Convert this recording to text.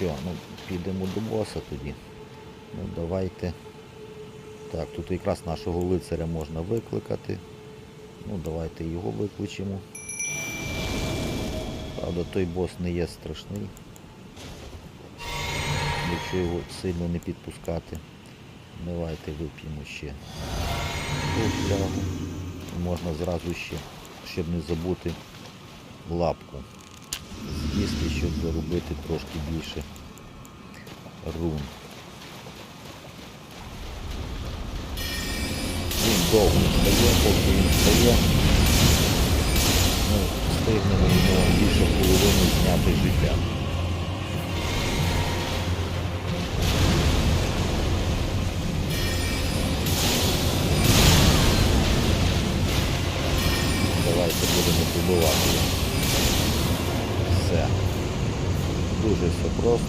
що, ну, підемо до боса тоді. Ну давайте. Так, тут якраз нашого лицаря можна викликати. Ну, давайте його викличемо. Правда, той бос не є страшний. Якщо його сильно не підпускати. Давайте вип'ємо ще ту. Можна зразу ще, щоб не забути лапку з'їсти, щоб заробити трошки більше рун. Він довго не стає, поки він стає. Ну, Встигнемо йому більше половини зняти життя. Давайте будемо побувати все. Дуже все просто.